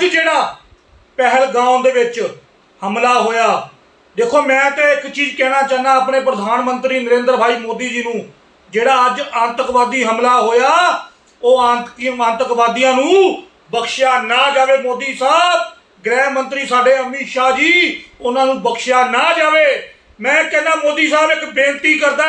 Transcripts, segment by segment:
ਅੱਜ ਜਿਹੜਾ ਪਹਿਲਗਾਮ ਦੇ ਵਿੱਚ ਹਮਲਾ ਹੋਇਆ, ਦੇਖੋ ਮੈਂ ਤੇ ਇੱਕ ਚੀਜ਼ ਕਹਿਣਾ ਚਾਹਨਾ ਆਪਣੇ ਪ੍ਰਧਾਨ ਮੰਤਰੀ ਨਰਿੰਦਰ ਭਾਈ ਮੋਦੀ ਜੀ ਨੂੰ, ਜਿਹੜਾ ਅੱਜ ਆਤੰਕਵਾਦੀ ਹਮਲਾ ਹੋਇਆ, ਉਹ ਆਤੰਕਵਾਦੀਆਂ ਨੂੰ ਬਖਸ਼ਿਆ ਨਾ ਜਾਵੇ ਮੋਦੀ ਸਾਹਿਬ। ਗ੍ਰਹਿ ਮੰਤਰੀ ਸਾਡੇ ਅਮਿਤ ਸ਼ਾਹ ਜੀ, ਉਹਨਾਂ ਨੂੰ ਬਖਸ਼ਿਆ ਨਾ ਜਾਵੇ। ਮੈਂ ਕਹਿੰਦਾ ਮੋਦੀ ਸਾਹਿਬ ਇੱਕ ਬੇਨਤੀ ਕਰਦਾ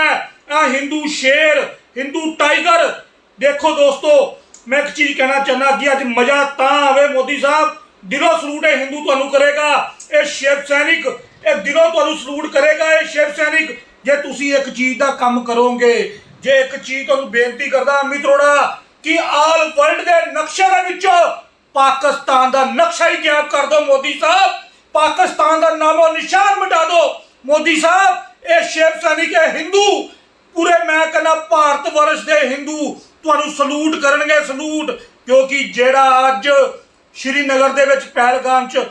ਆ ਹਿੰਦੂ ਸ਼ੇਰ, ਹਿੰਦੂ ਟਾਈਗਰ, ਦੇਖੋ ਦੋਸਤੋ ਮੈਂ ਇੱਕ ਚੀਜ਼ ਕਹਿਣਾ ਚਾਹੁੰਦਾ ਕਿ ਅੱਜ ਮਜ਼ਾ ਤਾਂ ਆਵੇ ਮੋਦੀ ਸਾਹਿਬ, ਦਿਲੋਂ ਸਲੂਟ ਹੈ ਹਿੰਦੂ ਤੁਹਾਨੂੰ ਕਰੇਗਾ, ਇਹ ਸ਼ਿਵ ਸੈਨਿਕ, ਇਹ ਦਿਲੋਂ ਤੁਹਾਨੂੰ ਸਲੂਟ ਕਰੇਗਾ ਇਹ ਸ਼ਿਵ ਸੈਨਿਕ। ਜੇ ਤੁਸੀਂ ਇੱਕ ਚੀਜ਼ ਦਾ ਕੰਮ ਕਰੋਗੇ, ਜੇ ਇੱਕ ਚੀਜ਼ ਤੁਹਾਨੂੰ ਬੇਨਤੀ ਕਰਦਾ ਅਮਿਤ ਅਰੋੜਾ ਕਿ ਆਲ ਵਰਲਡ ਦੇ ਨਕਸ਼ੇ ਦੇ ਵਿੱਚੋਂ ਪਾਕਿਸਤਾਨ ਦਾ ਨਕਸ਼ਾ ਹੀ ਗਾਇਬ ਕਰ ਦਿਓ ਮੋਦੀ ਸਾਹਿਬ। ਪਾਕਿਸਤਾਨ ਦਾ ਨਾਮੋ ਨਿਸ਼ਾਨ ਮਿਟਾ ਦਿਓ ਮੋਦੀ ਸਾਹਿਬ। ਇਹ ਸ਼ਿਵ ਸੈਨਿਕ ਹੈ ਹਿੰਦੂ ਪੂਰੇ ਮੈਂ ਕਹਿੰਦਾ ਭਾਰਤ ਵਰਸ਼ ਦੇ ਹਿੰਦੂ ਤੁਹਾਨੂੰ ਸਲੂਟ ਕਰਨਗੇ ਸਲੂਟ, ਕਿਉਂਕਿ ਜਿਹੜਾ ਅੱਜ ਸ਼੍ਰੀਨਗਰ ਦੇ ਵਿੱਚ ਪਹਿਲਗਾਮ 'ਚ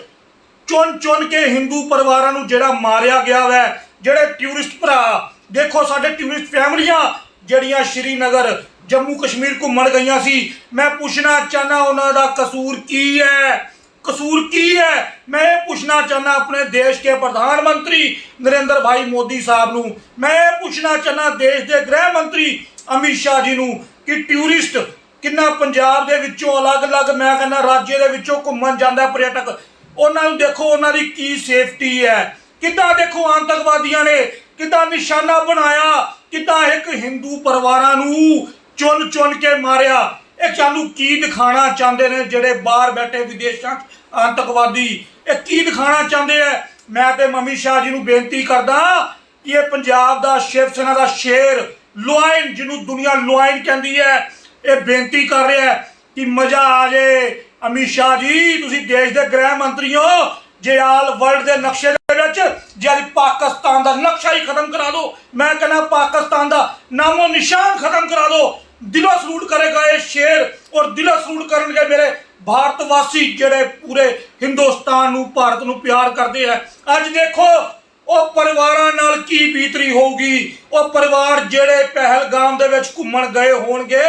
ਚੁਣ ਚੁਣ ਕੇ ਹਿੰਦੂ ਪਰਿਵਾਰਾਂ ਨੂੰ ਜਿਹੜਾ ਮਾਰਿਆ ਗਿਆ ਵੈ, ਜਿਹੜੇ ਟੂਰਿਸਟ ਭਰਾ, ਦੇਖੋ ਸਾਡੇ ਟੂਰਿਸਟ ਫੈਮਲੀਆਂ ਜਿਹੜੀਆਂ ਸ਼੍ਰੀਨਗਰ, ਜੰਮੂ ਕਸ਼ਮੀਰ ਘੁੰਮਣ ਗਈਆਂ ਸੀ, ਮੈਂ ਪੁੱਛਣਾ ਚਾਹਨਾ ਉਹਨਾਂ ਦਾ ਕਸੂਰ ਕੀ ਹੈ? ਕਸੂਰ ਕੀ ਹੈ? ਮੈਂ ਇਹ ਪੁੱਛਣਾ ਚਾਹਨਾ ਆਪਣੇ ਦੇਸ਼ ਕੇ ਪ੍ਰਧਾਨ ਮੰਤਰੀ ਨਰਿੰਦਰ ਭਾਈ ਮੋਦੀ ਸਾਹਿਬ ਨੂੰ, ਮੈਂ ਇਹ ਪੁੱਛਣਾ ਚਾਹਨਾ ਦੇਸ਼ ਦੇ ਗ੍ਰਹਿ ਮੰਤਰੀ ਅਮਿਤ ਸ਼ਾਹ ਜੀ ਨੂੰ ਕਿ ਟੂਰਿਸਟ ਕਿੰਨਾ ਪੰਜਾਬ ਦੇ ਵਿੱਚੋਂ ਅਲੱਗ-ਅਲੱਗ, ਮੈਂ ਕਹਿੰਦਾ ਰਾਜੇ ਦੇ ਵਿੱਚੋਂ ਘੁੰਮਣ ਜਾਂਦਾ ਪ੍ਰਯਟਕ। ਉਹਨਾਂ ਨੂੰ ਦੇਖੋ, ਉਹਨਾਂ ਦੀ ਕੀ ਸੇਫਟੀ ਹੈ। ਕਿੱਦਾਂ ਦੇਖੋ ਆਤੰਕਵਾਦੀਆਂ ਨੇ ਕਿੱਦਾਂ ਨਿਸ਼ਾਨਾ ਬਣਾਇਆ, ਕਿੱਦਾਂ ਇੱਕ ਹਿੰਦੂ ਪਰਿਵਾਰਾਂ ਨੂੰ ਚੁਣ ਚੁਣ ਕੇ ਮਾਰਿਆ। ਇਹ ਸਾਨੂੰ ਕੀ ਦਿਖਾਣਾ ਚਾਹੁੰਦੇ ਨੇ ਜਿਹੜੇ ਬਾਹਰ ਬੈਠੇ ਵਿਦੇਸ਼ਾਂ 'ਚ ਆਤੰਕਵਾਦੀ? ਇਹ ਕੀ ਦਿਖਾਣਾ ਚਾਹੁੰਦੇ ਆ? ਮੈਂ ਤੇ ਮਮੀ ਸ਼ਾਹ ਜੀ ਨੂੰ ਬੇਨਤੀ ਕਰਦਾ ਕਿ ਇਹ ਪੰਜਾਬ ਦਾ ਸ਼ਿਵ ਸੈਨਾ ਦਾ ਸ਼ੇਰ ਲੁਆਇਨ ਜਿਹਨੂੰ ਦੁਨੀਆ ਲੁਆਇਨ ਕਹਿੰਦੀ ਹੈ, ਇਹ ਬੇਨਤੀ ਕਰ ਰਿਹਾ ਹੈ ਕਿ ਮਜ਼ਾ ਆ ਜੇ। ਅਮਿਤ ਸ਼ਾਹ ਜੀ, ਤੁਸੀਂ ਦੇਸ਼ ਦੇ ਗ੍ਰਹਿ ਮੰਤਰੀ ਹੋ। ਜੇ ਆਲ ਵਰਲਡ ਦੇ ਨਕਸ਼ੇ ਦੇ ਵਿੱਚ, ਜੇ ਅੱਜ ਪਾਕਿਸਤਾਨ ਦਾ ਨਕਸ਼ਾ ਹੀ ਖਤਮ ਕਰਾ ਦਿਓ ਮੈਂ ਕਹਿੰਦਾ ਪਾਕਿਸਤਾਨ ਦਾ ਨਾਮੋ ਨਿਸ਼ਾਨ ਖਤਮ ਕਰਾ ਦਿਓ ਦਿਲੋਂ ਸਲੂਟ ਕਰੇਗਾ ਇਹ ਸ਼ੇਰ ਔਰ ਦਿਲੋਂ ਸਲੂਟ ਕਰਨਗੇ ਮੇਰੇ ਭਾਰਤ ਵਾਸੀ ਜਿਹੜੇ ਪੂਰੇ ਹਿੰਦੁਸਤਾਨ ਨੂੰ, ਭਾਰਤ ਨੂੰ ਪਿਆਰ ਕਰਦੇ ਆ। ਅੱਜ ਦੇਖੋ ਉਹ ਪਰਿਵਾਰਾਂ ਨਾਲ ਕੀ ਬੀਤਰੀ ਹੋਊਗੀ? ਉਹ ਪਰਿਵਾਰ ਜਿਹੜੇ ਪਹਿਲਗਾਮ ਦੇ ਵਿੱਚ ਘੁੰਮਣ ਗਏ ਹੋਣਗੇ,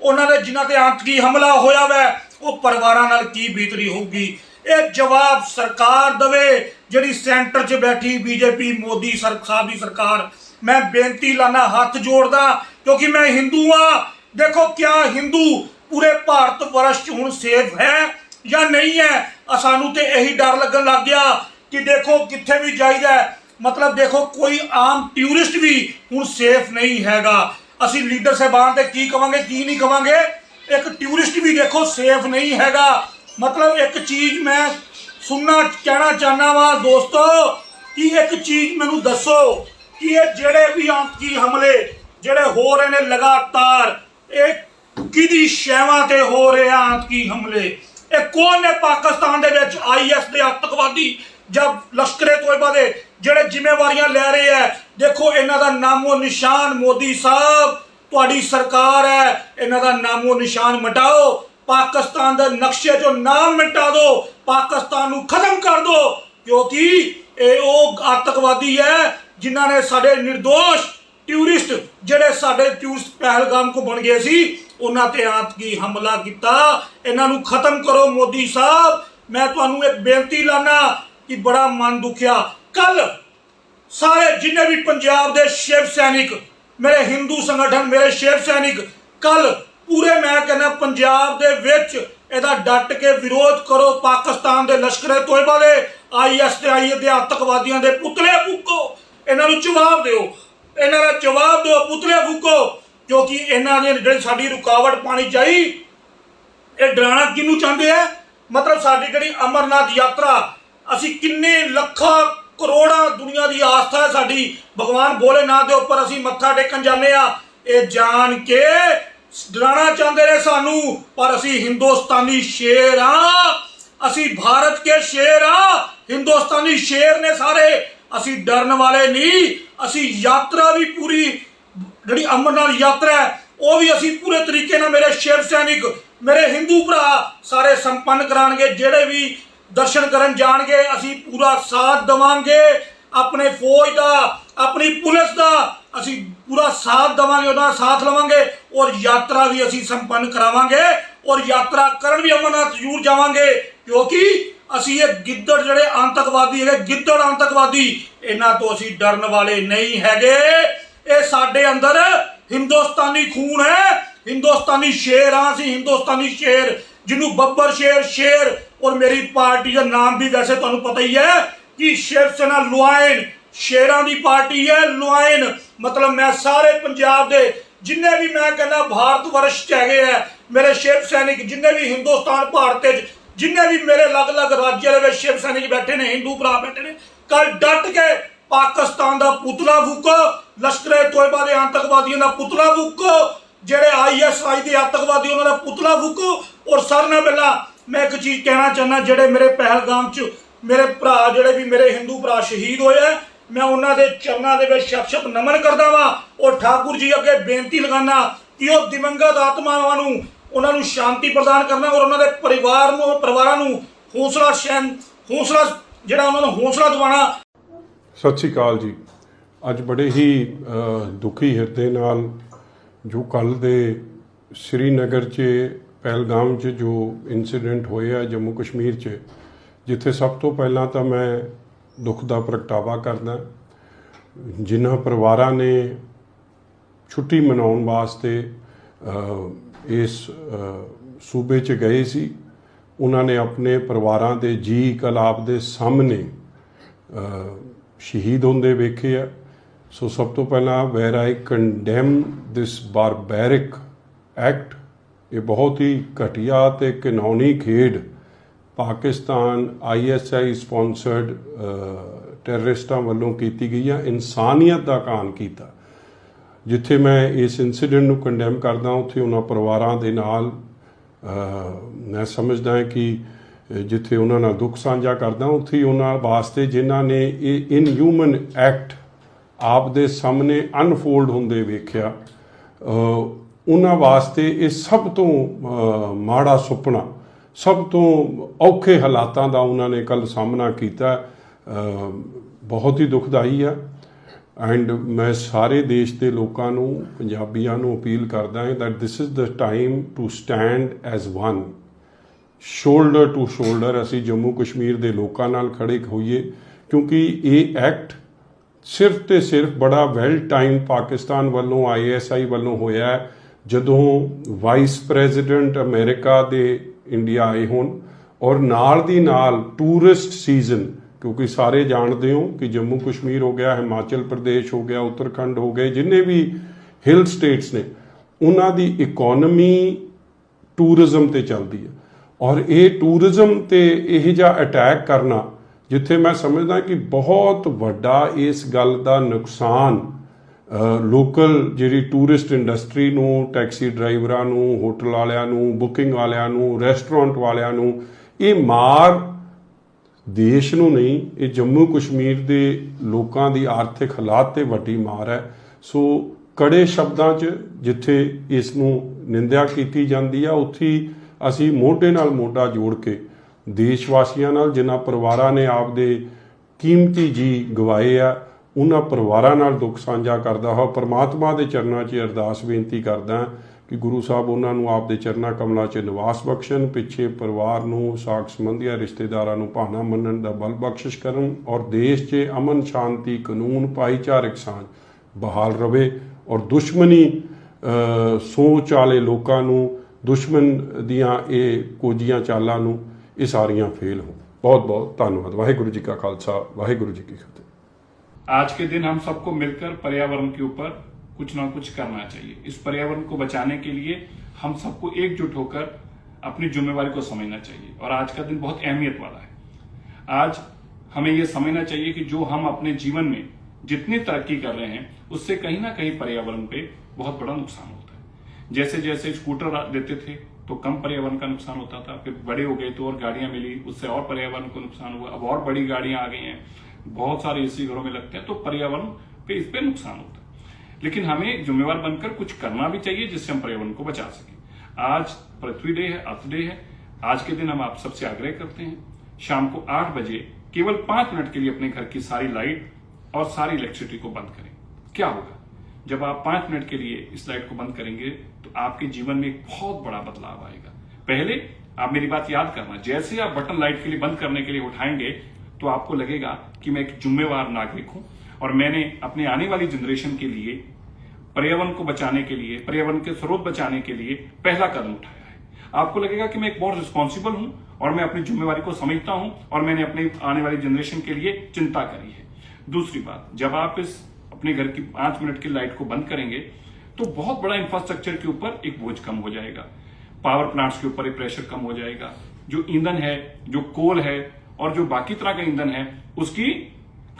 ਉਹਨਾਂ ਦੇ ਜਿਨ੍ਹਾਂ ਤੇ ਆਤੰਕੀ ਹਮਲਾ ਹੋਇਆ ਵੈ, ਉਹ ਪਰਿਵਾਰਾਂ ਨਾਲ ਕੀ ਬੀਤਰੀ ਹੋਊਗੀ? ਇਹ ਜਵਾਬ ਸਰਕਾਰ ਦਵੇ, ਜਿਹੜੀ ਸੈਂਟਰ 'ਚ ਬੈਠੀ ਬੀਜੇਪੀ, ਮੋਦੀ ਸਰ ਸਾਹਿਬ ਦੀ ਸਰਕਾਰ। ਮੈਂ ਬੇਨਤੀ ਲਾਣਾ ਹੱਥ ਜੋੜਦਾ, ਕਿਉਂਕਿ ਮੈਂ ਹਿੰਦੂ ਆ ਦੇਖੋ ਕਿਆ ਹਿੰਦੂ ਪੂਰੇ ਭਾਰਤ ਵਰਸ਼ 'ਚ ਹੁਣ ਸੇਫ ਹੈ ਜਾਂ ਨਹੀਂ ਹੈ? ਸਾਨੂੰ ਤੇ ਇਹੀ ਡਰ ਲੱਗਣ ਲੱਗ ਗਿਆ। ਕਿ ਦੇਖੋ ਕਿੱਥੇ ਵੀ ਜਾਈਦਾ ਮਤਲਬ ਦੇਖੋ ਕੋਈ ਆਮ ਟੂਰਿਸਟ ਵੀ ਹੁਣ ਸੇਫ ਨਹੀਂ ਹੈਗਾ। ਅਸੀਂ ਲੀਡਰ ਸਾਹਿਬਾਨ ਤੇ ਕੀ ਕਵਾਂਗੇ, ਕੀ ਨਹੀਂ ਕਵਾਂਗੇ? ਇੱਕ ਟੂਰਿਸਟ ਵੀ ਦੇਖੋ ਸੇਫ ਨਹੀਂ ਹੈਗਾ। ਮਤਲਬ ਇੱਕ ਚੀਜ਼ ਮੈਂ ਸੁਣਨਾ, ਕਹਿਣਾ ਚਾਹਨਾ ਵਾਂ ਦੋਸਤੋ, ਕਿ ਇੱਕ ਚੀਜ਼ ਮੈਨੂੰ ਦੱਸੋ ਕਿ ਇਹ ਜਿਹੜੇ ਵੀ ਆਤੰਕੀ ਹਮਲੇ ਜਿਹੜੇ ਹੋ ਰਹੇ ਨੇ ਲਗਾਤਾਰ, ਇਹ ਕਿਹਦੀ ਸ਼ੈਵਾਂ ਤੇ ਹੋ ਰਹੇ ਆ ਹਮਲੇ? ਇਹ ਕੌਣ ਨੇ ਪਾਕਿਸਤਾਨ ਦੇ ਵਿੱਚ ਆਈਐਸ ਦੇ ਆਤੰਕਵਾਦੀ? ਜਾਂ ਲਸ਼ਕਰੇ ਤੋਇਬਾ ਦੇ ਜਿਹੜੇ ਜ਼ਿੰਮੇਵਾਰੀਆਂ ਲੈ ਰਹੇ ਆ ਦੇਖੋ ਇਹਨਾਂ ਦਾ ਨਾਮੋ ਨਿਸ਼ਾਨ ਮੋਦੀ ਸਾਹਿਬ, ਤੁਹਾਡੀ ਸਰਕਾਰ ਹੈ, ਇਹਨਾਂ ਦਾ ਨਾਮੋ ਨਿਸ਼ਾਨ ਮਿਟਾਓ, ਪਾਕਿਸਤਾਨ ਦੇ ਨਕਸ਼ੇ ਚੋਂ ਨਾਮ ਮਿਟਾ ਦਿਓ ਪਾਕਿਸਤਾਨ ਨੂੰ ਖਤਮ ਕਰ ਦਿਓ ਕਿਉਂਕਿ ਇਹ ਉਹ ਆਤੰਕਵਾਦੀ ਹੈ ਜਿਨ੍ਹਾਂ ਨੇ ਸਾਡੇ નિર્ਦੋਸ਼ ਟੂਰਿਸਟ ਜਿਹੜੇ ਸਾਡੇ ਟੂਰਿਸਟ ਪਹਿਲਗਾਮ ਕੋ ਬਣ ਗਏ ਸੀ, ਉਹਨਾਂ ਤੇ ਆਤਕੀ ਹਮਲਾ ਕੀਤਾ, ਇਹਨਾਂ ਨੂੰ ਖਤਮ ਕਰੋ ਮੋਦੀ ਸਾਹਿਬ, ਮੈਂ ਤੁਹਾਨੂੰ ਇੱਕ ਬੇਨਤੀ ਲਾਣਾ ਕਿ ਬੜਾ ਮਨ ਦੁਖਿਆ। ਕੱਲ ਸਾਰੇ ਜਿੰਨੇ ਵੀ ਪੰਜਾਬ ਦੇ ਸ਼ਿਵ ਸੈਨਿਕ, ਮੇਰੇ ਹਿੰਦੂ ਸੰਗਠਨ, ਮੇਰੇ ਸ਼ਿਵ ਸੈਨਿਕ ਕੱਲ ਪੂਰੇ ਮੈਂ ਕਹਿੰਦਾ ਪੰਜਾਬ ਦੇ ਵਿੱਚ ਇਹਦਾ ਡਟ ਕੇ ਵਿਰੋਧ ਕਰੋ ਪਾਕਿਸਤਾਨ ਦੇ ਲਸ਼ਕਰੇ ਤੋਇਬਾ ਦੇ ਆਈਐਸ ਤੇ ਆਈ ਦੇ ਆਤੰਕਵਾਦੀਆਂ ਦੇ ਪੁਤਲੇ ਫੂਕੋ। ਇਹਨਾਂ ਨੂੰ ਜਵਾਬ ਦਿਓ। ਇਹਨਾਂ ਦਾ ਜਵਾਬ ਦਿਓ, ਪੁਤਲੇ ਫੂਕੋ। ਕਿਉਂਕਿ ਇਹਨਾਂ ਨੇ ਜਿਹੜੀ ਸਾਡੀ ਰੁਕਾਵਟ ਪਾਣੀ ਚਾਹੀ ਇਹ ਡਰਾਣਾ ਕਿਹਨੂੰ ਚਾਹੁੰਦੇ ਆ? ਮਤਲਬ ਸਾਡੀ ਜਿਹੜੀ ਅਮਰਨਾਥ ਯਾਤਰਾ ਅਸੀਂ ਕਿੰਨੇ ਲੱਖਾਂ ਕਰੋੜਾਂ ਦੁਨੀਆ ਦੀ ਆਸਥਾ ਹੈ ਸਾਡੀ। ਭਗਵਾਨ ਭੋਲੇਨਾਥ ਦੇ ਉੱਪਰ ਅਸੀਂ ਮੱਥਾ ਟੇਕਣ ਜਾਂਦੇ ਆ ਇਹ ਜਾਣ ਕੇ ਡਰਾਣਾ ਚਾਹੁੰਦੇ ਨੇ ਸਾਨੂੰ, ਪਰ ਅਸੀਂ ਹਿੰਦੁਸਤਾਨੀ ਸ਼ੇਰ ਆ ਅਸੀਂ ਭਾਰਤ ਕੇ ਸ਼ੇਰ ਆ ਹਿੰਦੁਸਤਾਨੀ ਸ਼ੇਰ ਨੇ ਸਾਰੇ। ਅਸੀਂ ਡਰਨ ਵਾਲੇ ਨਹੀਂ। ਅਸੀਂ ਯਾਤਰਾ ਵੀ ਪੂਰੀ, ਜਿਹੜੀ ਅਮਰਨਾਥ ਯਾਤਰਾ ਹੈ, ਉਹ ਵੀ ਅਸੀਂ ਪੂਰੇ ਤਰੀਕੇ ਨਾਲ ਮੇਰੇ ਸ਼ਿਵ ਸੈਨਿਕ, ਮੇਰੇ ਹਿੰਦੂ ਭਰਾ ਸਾਰੇ ਸੰਪੰਨ ਕਰਾਂਗੇ ਜਿਹੜੇ ਵੀ ਦਰਸ਼ਨ ਕਰਨ ਜਾਣਗੇ, ਅਸੀਂ ਪੂਰਾ ਸਾਥ ਦਵਾਂਗੇ। ਆਪਣੇ ਫੌਜ ਦਾ, ਆਪਣੀ ਪੁਲਿਸ ਦਾ, ਅਸੀਂ ਪੂਰਾ ਸਾਥ ਦਵਾਂਗੇ, ਉਹਦਾ ਸਾਥ ਲਵਾਂਗੇ ਔਰ ਯਾਤਰਾ ਵੀ ਅਸੀਂ ਸੰਪੰਨ ਕਰਾਵਾਂਗੇ ਔਰ ਯਾਤਰਾ ਕਰਨ ਵੀ ਅਮਰਨਾਥ ਜ਼ਰੂਰ ਜਾਵਾਂਗੇ, ਕਿਉਂਕਿ ਅਸੀਂ ਇਹ ਗਿੱਦੜ ਜਿਹੜੇ ਆਤੰਕਵਾਦੀ ਹੈਗੇ, ਗਿੱਦੜ ਆਤੰਕਵਾਦੀ, ਇਹਨਾਂ ਤੋਂ ਅਸੀਂ ਡਰਨ ਵਾਲੇ ਨਹੀਂ ਹੈਗੇ। ਇਹ ਸਾਡੇ ਅੰਦਰ ਹਿੰਦੁਸਤਾਨੀ ਖੂਨ ਹੈ। ਹਿੰਦੁਸਤਾਨੀ ਸ਼ੇਰ ਹਾਂ ਅਸੀਂ, ਹਿੰਦੁਸਤਾਨੀ ਸ਼ੇਰ, ਜਿਹਨੂੰ ਬੱਬਰ ਸ਼ੇਰ ਸ਼ੇਰ ਔਰ ਮੇਰੀ ਪਾਰਟੀ ਦਾ ਨਾਮ ਵੀ ਵੈਸੇ ਤੁਹਾਨੂੰ ਪਤਾ ਹੀ ਹੈ ਕਿ ਸ਼ਿਵ ਸੈਨਾ ਲੁਆਇਨ, ਸ਼ੇਰਾਂ ਦੀ ਪਾਰਟੀ ਹੈ ਲੁਆਇਨ। ਮਤਲਬ ਮੈਂ ਸਾਰੇ ਪੰਜਾਬ ਦੇ ਜਿੰਨੇ ਵੀ ਮੈਂ ਕਹਿੰਦਾ ਭਾਰਤ ਵਰਸ਼ ਚ ਹੈਗੇ ਆ, ਮੇਰੇ ਸ਼ਿਵ ਸੈਨਿਕ ਜਿੰਨੇ ਵੀ ਹਿੰਦੁਸਤਾਨ, ਭਾਰਤ ਚ ਜਿੰਨੇ ਵੀ ਮੇਰੇ ਅਲੱਗ-ਅਲੱਗ ਰਾਜਾਂ ਦੇ ਵਿੱਚ ਸ਼ਿਵ ਸੈਨਿਕ ਬੈਠੇ ਨੇ, ਹਿੰਦੂ ਭਰਾ ਬੈਠੇ ਨੇ ਕੱਲ ਡਟ ਕੇ ਪਾਕਿਸਤਾਨ ਦਾ ਪੁਤਲਾ ਫੂਕੋ ਲਸ਼ਕਰੇ ਤੋਇਬਾ ਦੇ ਆਤੰਕਵਾਦੀਆਂ ਦਾ ਪੁਤਲਾ ਫੂਕੋ, ਜਿਹੜੇ ਆਈਐਸਆਈ ਦੇ ਆਤੰਕਵਾਦੀ ਉਹਨਾਂ ਦਾ ਪੁਤਲਾ ਫੂਕੋ, ਔਰ ਸਰ ਨਾਲ ਪਹਿਲਾਂ ਮੈਂ ਇੱਕ ਚੀਜ਼ ਕਹਿਣਾ ਚਾਹੁੰਦਾ, ਜਿਹੜੇ ਮੇਰੇ ਪਹਿਲਗਾਮ 'ਚ ਮੇਰੇ ਭਰਾ, ਜਿਹੜੇ ਵੀ ਮੇਰੇ ਹਿੰਦੂ ਭਰਾ ਸ਼ਹੀਦ ਹੋਏ ਆ, ਮੈਂ ਉਹਨਾਂ ਦੇ ਚਰਨਾਂ ਦੇ ਵਿੱਚ ਸ਼ਬਸ਼ਬ ਨਮਨ ਕਰਦਾ ਵਾਂ। ਔਰ ਠਾਕੁਰ ਜੀ ਅੱਗੇ ਬੇਨਤੀ ਲਗਾਨਾ ਕਿ ਉਹ ਦਿਵੰਗਤ ਆਤਮਾਵਾਂ ਨੂੰ, ਉਹਨਾਂ ਨੂੰ ਸ਼ਾਂਤੀ ਪ੍ਰਦਾਨ ਕਰਨਾ ਔਰ ਉਹਨਾਂ ਦੇ ਪਰਿਵਾਰ ਨੂੰ, ਪਰਿਵਾਰਾਂ ਨੂੰ ਹੌਸਲਾ ਸ਼ੈਨ ਹੌਸਲਾ ਜਿਹੜਾ ਉਹਨਾਂ ਨੂੰ ਹੌਸਲਾ ਦਿਵਾਉਣਾ। ਸਤਿ ਸ਼੍ਰੀ ਅਕਾਲ ਜੀ। ਅੱਜ ਬੜੇ ਹੀ ਦੁਖੀ ਹਿਰਦੇ ਨਾਲ ਜੋ ਕੱਲ ਦੇ ਸ੍ਰੀਨਗਰ 'ਚ ਪਹਿਲਗਾਮ 'ਚ ਜੋ ਇਨਸੀਡੈਂਟ ਆ ਜੰਮੂ ਕਸ਼ਮੀਰ 'ਚ, ਜਿੱਥੇ ਸਭ ਤੋਂ ਪਹਿਲਾਂ ਤਾਂ ਮੈਂ ਦੁੱਖ ਦਾ ਪ੍ਰਗਟਾਵਾ ਕਰਦਾ। ਜਿਨ੍ਹਾਂ ਪਰਿਵਾਰਾਂ ਨੇ ਛੁੱਟੀ ਮਨਾਉਣ ਵਾਸਤੇ ਇਸ ਸੂਬੇ 'ਚ ਗਏ ਸੀ, ਉਹਨਾਂ ਨੇ ਆਪਣੇ ਪਰਿਵਾਰਾਂ ਦੇ ਜੀ ਕਲਾਪ ਦੇ ਸਾਹਮਣੇ ਸ਼ਹੀਦ ਹੁੰਦੇ ਵੇਖੇ ਆ। ਸੋ ਸਭ ਤੋਂ ਪਹਿਲਾਂ ਵੇਰ ਆਈ ਕੰਡੈਮ ਦਿਸ ਬਾਰਬੈਰਿਕ ਐਕਟ ਇਹ ਬਹੁਤ ਹੀ ਘਟੀਆ ਤੇ ਘਿਨੌਣੀ ਖੇਡ ਪਾਕਿਸਤਾਨ ਆਈਐਸਆਈ ਸਪਾਂਸਰਡ ਟੈਰਰਿਸਟਾਂ ਵੱਲੋਂ ਕੀਤੀ ਗਈ ਆ, ਇਨਸਾਨੀਅਤ ਦਾ ਕਾਨ ਕੀਤਾ। ਜਿੱਥੇ ਮੈਂ ਇਸ ਇਨਸੀਡੈਂਟ ਨੂੰ ਕੰਡੈਮ ਕਰਦਾ ਉੱਥੇ ਉਹਨਾਂ ਪਰਿਵਾਰਾਂ ਦੇ ਨਾਲ ਮੈਂ ਸਮਝਦਾ ਹਾਂ ਕਿ ਜਿੱਥੇ ਉਹਨਾਂ ਨਾਲ ਦੁੱਖ ਸਾਂਝਾ ਕਰਦਾ ਉੱਥੇ ਉਹਨਾਂ ਵਾਸਤੇ ਜਿਨ੍ਹਾਂ ਨੇ ਇਹ ਇਨਹਿਊਮਨ ਐਕਟ ਆਪ ਦੇ ਸਾਹਮਣੇ ਅਨਫੋਲਡ ਹੁੰਦੇ ਵੇਖਿਆ। ਉਹਨਾਂ ਵਾਸਤੇ ਇਹ ਸਭ ਤੋਂ ਮਾੜਾ ਸੁਪਨਾ ਸਭ ਤੋਂ ਔਖੇ ਹਾਲਾਤਾਂ ਦਾ ਉਹਨਾਂ ਨੇ ਕੱਲ ਸਾਹਮਣਾ ਕੀਤਾ। ਬਹੁਤ ਹੀ ਦੁਖਦਾਈ ਆ। ਐਂਡ ਮੈਂ ਸਾਰੇ ਦੇਸ਼ ਦੇ ਲੋਕਾਂ ਨੂੰ ਪੰਜਾਬੀਆਂ ਨੂੰ ਅਪੀਲ ਕਰਦਾ ਹਾਂ that this is the time to stand as one shoulder to shoulder ਅਸੀਂ ਜੰਮੂ ਕਸ਼ਮੀਰ ਦੇ ਲੋਕਾਂ ਨਾਲ ਖੜੇ ਹੋਈਏ ਕਿਉਂਕਿ ਇਹ ਐਕਟ ਸਿਰਫ ਤੇ ਸਿਰਫ ਬੜਾ ਵੈਲ ਟਾਈਮ ਪਾਕਿਸਤਾਨ ਵੱਲੋਂ ਆਈਐਸਆਈ ਵੱਲੋਂ ਹੋਇਆ ਹੈ, ਜਦੋਂ ਵਾਈਸ ਪ੍ਰੈਜ਼ੀਡੈਂਟ ਅਮਰੀਕਾ ਦੇ ਇੰਡੀਆ ਆਏ ਹੋਣ ਔਰ ਨਾਲ ਦੀ ਨਾਲ ਟੂਰਿਸਟ ਸੀਜ਼ਨ ਕਿਉਂਕਿ ਸਾਰੇ ਜਾਣਦੇ ਹੋ ਕਿ ਜੰਮੂ ਕਸ਼ਮੀਰ ਹੋ ਗਿਆ, ਹਿਮਾਚਲ ਪ੍ਰਦੇਸ਼ ਹੋ ਗਿਆ, ਉੱਤਰਾਖੰਡ ਹੋ ਗਏ, ਜਿੰਨੇ ਵੀ ਹਿਲ ਸਟੇਟਸ ਨੇ, ਉਹਨਾਂ ਦੀ ਇਕਨੋਮੀ ਟੂਰਿਜ਼ਮ ਤੇ ਚੱਲਦੀ ਹੈ। ਔਰ ਇਹ ਟੂਰਿਜ਼ਮ ਤੇ ਇਹ ਜਿਹਾ ਅਟੈਕ ਕਰਨਾ, ਜਿੱਥੇ ਮੈਂ ਸਮਝਦਾ ਕਿ ਬਹੁਤ ਵੱਡਾ ਇਸ ਗੱਲ ਦਾ ਨੁਕਸਾਨ ਲੋਕਲ ਜਿਹੜੀ ਟੂਰਿਸਟ ਇੰਡਸਟਰੀ ਨੂੰ ਟੈਕਸੀ ਡਰਾਈਵਰਾਂ ਨੂੰ ਹੋਟਲ ਵਾਲਿਆਂ ਨੂੰ ਬੁਕਿੰਗ ਵਾਲਿਆਂ ਨੂੰ ਰੈਸਟੋਰੈਂਟ ਵਾਲਿਆਂ ਨੂੰ, ਇਹ ਮਾਰ ਦੇਸ਼ ਨੂੰ ਨਹੀਂ, ਇਹ ਜੰਮੂ ਕਸ਼ਮੀਰ ਦੇ ਲੋਕਾਂ ਦੀ ਆਰਥਿਕ ਹਾਲਾਤ ਤੇ ਵੱਡੀ ਮਾਰ ਹੈ। ਸੋ ਕੜੇ ਸ਼ਬਦਾਂ 'ਚ ਜਿੱਥੇ ਇਸ ਨੂੰ ਨਿੰਦਿਆ ਕੀਤੀ ਜਾਂਦੀ ਆ, ਉੱਥੇ ਅਸੀਂ ਮੋਢੇ ਨਾਲ ਮੋਢਾ ਜੋੜ ਕੇ ਦੇਸ਼ ਵਾਸੀਆਂ ਨਾਲ, ਜਿਨ੍ਹਾਂ ਪਰਿਵਾਰਾਂ ਨੇ ਆਪਦੇ ਕੀਮਤੀ ਜੀ ਗਵਾਏ ਆ ਉਹਨਾਂ ਪਰਿਵਾਰਾਂ ਨਾਲ ਦੁੱਖ ਸਾਂਝਾ ਕਰਦਾ ਹਾਂ। ਪਰਮਾਤਮਾ ਦੇ ਚਰਨਾਂ 'ਚ ਅਰਦਾਸ ਬੇਨਤੀ ਕਰਦਾ ਕਿ ਗੁਰੂ ਸਾਹਿਬ ਉਹਨਾਂ ਨੂੰ ਆਪਦੇ ਚਰਨਾਂ ਕਮਲਾਂ 'ਚ ਨਿਵਾਸ ਬਖਸ਼ਣ, ਪਿੱਛੇ ਪਰਿਵਾਰ ਨੂੰ, ਸਾਖ ਸੰਬੰਧੀਆਂ, ਰਿਸ਼ਤੇਦਾਰਾਂ ਨੂੰ ਭਾਣਾ ਮੰਨਣ ਦਾ ਬਲ ਬਖਸ਼ਿਸ਼ ਕਰਨ ਔਰ ਦੇਸ਼ 'ਚ ਅਮਨ, ਸ਼ਾਂਤੀ, ਕਾਨੂੰਨ, ਭਾਈਚਾਰਕ ਸਾਂਝ ਬਹਾਲ ਰਵੇ ਔਰ ਦੁਸ਼ਮਣੀ ਸੋਚ ਵਾਲੇ ਲੋਕਾਂ ਨੂੰ, ਦੁਸ਼ਮਣ ਦੀਆਂ ਇਹ ਕੋਜੀਆਂ ਚਾਲਾਂ ਨੂੰ ਇਹ ਸਾਰੀਆਂ ਫੇਲ ਹੋ ਬਹੁਤ ਬਹੁਤ ਧੰਨਵਾਦ। ਵਾਹਿਗੁਰੂ ਜੀ ਕਾ ਖਾਲਸਾ, ਵਾਹਿਗੁਰੂ ਜੀ ਕੀ ਫਤਿਹ। आज के दिन हम सबको मिलकर पर्यावरण के ऊपर कुछ ना कुछ करना चाहिए। इस पर्यावरण को बचाने के लिए हम सबको एकजुट होकर अपनी जिम्मेवारी को समझना चाहिए। और आज का दिन बहुत अहमियत वाला है। आज हमें यह समझना चाहिए कि जो हम अपने जीवन में जितनी तरक्की कर रहे हैं, उससे कहीं ना कहीं पर्यावरण पे बहुत बड़ा नुकसान होता है। जैसे जैसे स्कूटर देते थे तो कम पर्यावरण का नुकसान होता था। फिर बड़े हो गए तो और गाड़ियाँ मिली, उससे और पर्यावरण को नुकसान हुआ। अब और बड़ी गाड़ियाँ आ गई हैं। बहुत सारे एसी घरों में लगते हैं तो पर्यावरण पे इस पे नुकसान होता है। लेकिन हमें जिम्मेवार बनकर कुछ करना भी चाहिए जिससे हम पर्यावरण को बचा सकें। आज पृथ्वी डे है, अर्थ डे है। आज के दिन हम आप सबसे आग्रह करते हैं, शाम को आठ बजे केवल पाँच मिनट के लिए अपने घर की सारी लाइट और सारी इलेक्ट्रिसिटी को बंद करें। क्या होगा? जब आप पाँच मिनट के लिए इस लाइट को बंद करेंगे तो आपके जीवन में एक बहुत बड़ा बदलाव आएगा। पहले आप मेरी बात याद करना, जैसे आप बटन लाइट के लिए बंद करने के लिए उठाएँगे तो आपको लगेगा कि मैं एक जुम्मेवार नागरिक हूँ। और मैंने अपने आने वाली जनरेशन के लिए, पर्यावरण को बचाने के लिए, पर्यावरण के स्रोत बचाने के लिए पहला कदम उठाया है। आपको लगेगा कि मैं एक बहुत रिस्पॉन्सिबल हूँ और मैं अपनी जिम्मेवारी को समझता हूँ और मैंने अपने आने वाली जनरेशन के लिए चिंता करी है। दूसरी बात, जब आप इस अपने घर की पाँच मिनट की लाइट को बंद करेंगे तो बहुत बड़ा इंफ्रास्ट्रक्चर के ऊपर एक बोझ कम हो जाएगा। पावर प्लांट्स के ऊपर एक प्रेशर कम हो जाएगा। जो ईंधन है, जो कोल है और जो बाकी तरह का ईंधन है, उसकी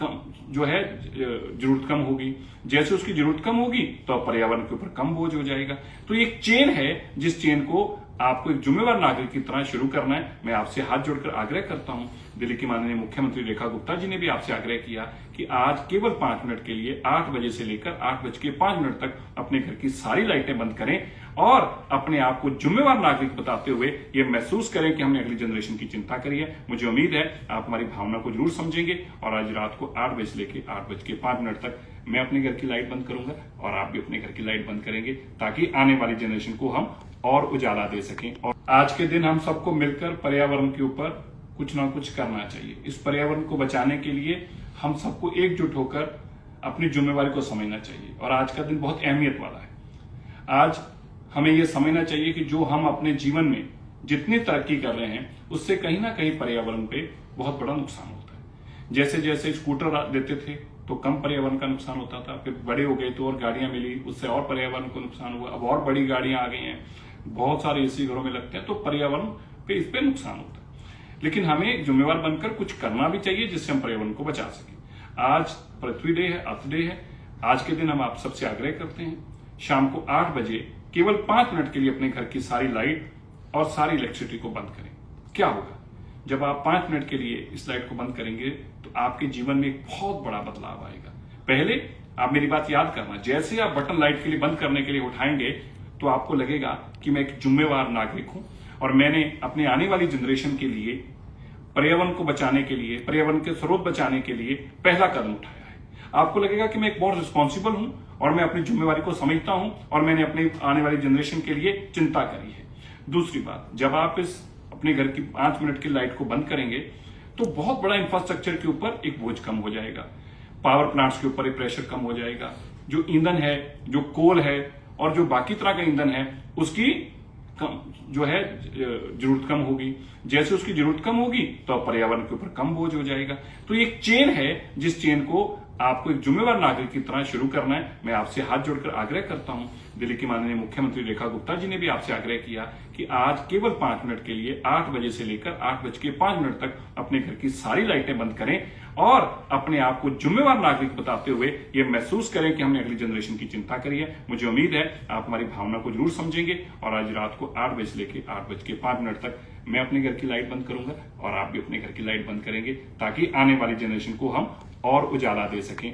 कम, जो है ज़रूरत कम होगी। जैसे उसकी ज़रूरत कम होगी तो पर्यावरण के ऊपर कम बोझ हो जाएगा। तो एक चेन है, जिस चेन को आपको एक जुम्मेवार नागरिक की तरह शुरू करना है। मैं आपसे हाथ जोड़कर आग्रह करता हूँ। दिल्ली की माननीय मुख्यमंत्री रेखा गुप्ता जी ने भी आपसे आग्रह किया कि आज केवल पाँच मिनट के लिए, आठ बजे से लेकर आठ बज के पाँच मिनट तक अपने घर की सारी लाइटें बंद करें और अपने आप को जुम्मेवार नागरिक बताते हुए ये महसूस करें कि हमने अगली जनरेशन की चिंता करी है। मुझे उम्मीद है आप हमारी भावना को ज़रूर समझेंगे और आज रात को आठ बजे से लेकर आठ बज के पाँच मिनट तक मैं अपने घर की लाइट बंद करूँगा और आप भी अपने घर की लाइट बंद करेंगे ताकि आने वाली जनरेशन को हम और उजाला दे सकें। और आज के दिन हम सबको मिलकर पर्यावरण के ऊपर कुछ ना कुछ करना चाहिए। इस पर्यावरण को बचाने के लिए हम सबको एकजुट होकर अपनी जिम्मेवारी को समझना चाहिए। और आज का दिन बहुत अहमियत वाला है। आज हमें यह समझना चाहिए कि जो हम अपने जीवन में जितनी तरक्की कर रहे हैं, उससे कहीं ना कहीं पर्यावरण पे बहुत बड़ा नुकसान होता है। जैसे जैसे स्कूटर देते थे तो कम पर्यावरण का नुकसान होता था। फिर बड़े हो गए तो और गाड़ियाँ मिली, उससे और पर्यावरण को नुकसान हुआ। अब और बड़ी गाड़ियाँ आ गई हैं। बहुत सारे एसी घरों में लगते हैं तो पर्यावरण पे इस पे नुकसान होता है। लेकिन हमें जिम्मेवार बनकर कुछ करना भी चाहिए जिससे हम पर्यावरण को बचा सकें। आज पृथ्वी डे है, अर्थ डे है। आज के दिन हम आप सबसे आग्रह करते हैं, शाम को आठ बजे केवल पाँच मिनट के लिए अपने घर की सारी लाइट और सारी इलेक्ट्रिसिटी को बंद करें। क्या होगा? जब आप पाँच मिनट के लिए इस लाइट को बंद करेंगे तो आपके जीवन में एक बहुत बड़ा बदलाव आएगा। पहले आप मेरी बात याद करना, जैसे आप बटन लाइट के लिए बंद करने के लिए उठाएँगे तो आपको लगेगा कि मैं एक जुम्मेवार नागरिक हूँ। और मैंने अपने आने वाली जनरेशन के लिए, पर्यावरण को बचाने के लिए, पर्यावरण के स्रोत बचाने के लिए पहला कदम उठाया है। आपको लगेगा कि मैं एक बहुत रिस्पॉन्सिबल हूँ और मैं अपनी जिम्मेवारी को समझता हूँ और मैंने अपने आने वाली जनरेशन के लिए चिंता करी है। दूसरी बात, जब आप इस अपने घर की पाँच मिनट की लाइट को बंद करेंगे तो बहुत बड़ा इंफ्रास्ट्रक्चर के ऊपर एक बोझ कम हो जाएगा। पावर प्लांट्स के ऊपर एक प्रेशर कम हो जाएगा। जो ईंधन है, जो कोल है और जो बाकी तरह का ईंधन है, उसकी कम, जो है ज़रूरत कम होगी। जैसे उसकी ज़रूरत कम होगी तो पर्यावरण के ऊपर कम बोझ हो जाएगा। तो एक चेन है, जिस चेन को आपको एक जुम्मेवार नागरिक की तरह शुरू करना है। मैं आपसे हाथ जोड़कर आग्रह करता हूँ। दिल्ली की माननीय मुख्यमंत्री रेखा गुप्ता जी ने भी आपसे आग्रह किया कि आज केवल पाँच मिनट के लिए, आठ बजे से लेकर आठ बज के पाँच मिनट तक अपने घर की सारी लाइटें बंद करें। और अपने आप को जिम्मेवार नागरिक बताते हुए ये महसूस करें कि हमने अगली जनरेशन की चिंता करी है। मुझे उम्मीद है आप हमारी भावना को ज़रूर समझेंगे और आज रात को आठ बजे से लेकर आठ बज के पाँच मिनट तक मैं अपने घर की लाइट बंद करूँगा और आप भी अपने घर की लाइट बंद करेंगे ताकि आने वाली जनरेशन को हम और उजाला दे सकें